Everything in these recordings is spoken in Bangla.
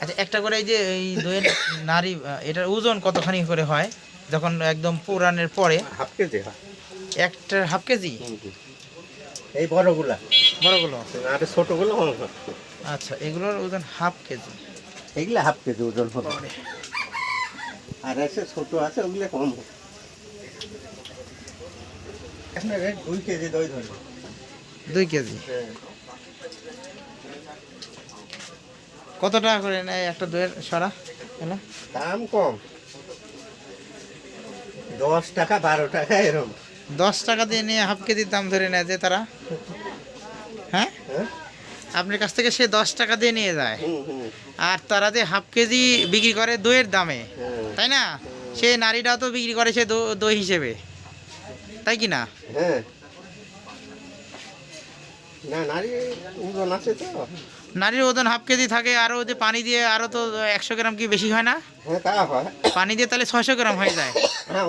আচ্ছা একটা করে এই যে এই দইয়ের নারী এটার ওজন কতখানি করে হয়? যখন একদম পুরানের পরে। হাফ কেজি হয়। একটা হাফ কেজি? এই বড়গুলা। বড়গুলো। আর ছোটগুলো আচ্ছা এগুলোর ওজন হাফ কেজি। এগুলা হাফ কেজি ওজন হবে। আর আছে ছোট আছে ওগুলো কম দুই কেজি দই ধরে দুই কেজি। কত টাকা করে নেয় একটা দইয়ের সরা? দাম কম। দশ টাকা বারো টাকা এরকম দশ টাকা দিয়ে নিয়ে হাফ কেজির দাম ধরে নেয় যে তারা? হ্যাঁ? হ্যাঁ? আপনার কাছ থেকে সে দশ টাকা দিয়ে নিয়ে যায়। আর তারা যে হাফ কেজি বিক্রি করে দইয়ের দামে হ্যাঁ। তাই না? সে নারীটাও তো বিক্রি করে সে দই হিসেবে। তাই কি না? হ্যাঁ না নারী ওজন আছে তো নারীর ওজন হাফ কেজি থাকে আরও যে পানি দিয়ে আরও তো একশো গ্রাম কি বেশি হয় না? হ্যাঁ পানি দিয়ে তাহলে ছয়শো গ্রাম হয়ে যায়। হ্যাঁ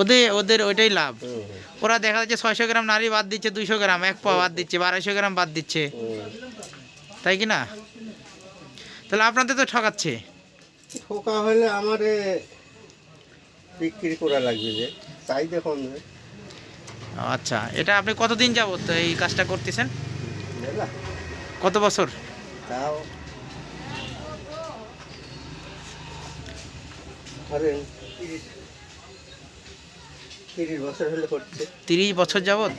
ওদের ওদের ওইটাই লাভ। ওরা দেখা যাচ্ছে ছয়শো গ্রাম নারী বাদ দিচ্ছে দুইশো গ্রাম এক পা বাদ দিচ্ছে বারোশো গ্রাম বাদ দিচ্ছে। তাই কি না? তাহলে আপনাদের তো ঠকাচ্ছে। ঠোকা হলে আমারে বিক্রি করা লাগবে যে। কম যে। আচ্ছা এটা আপনি কতদিন যাবত এই কাজটা করতেছেন? কত বছর? তিরিশ। বছর যাবত?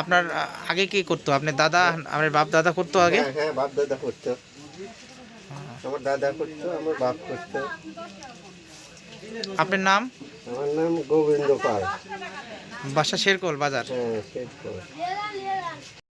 আপনার আগে কি করতো? আপনার দাদা আপনার বাপ দাদা করতো আগে? হ্যাঁ হ্যাঁ বাপ দাদা করতো। আমার দাদা করতো আমার বাপ করতো। আপনার নাম? আমার নাম গোবিন্দ পাল। বাসা শেরকোল বাজার। করে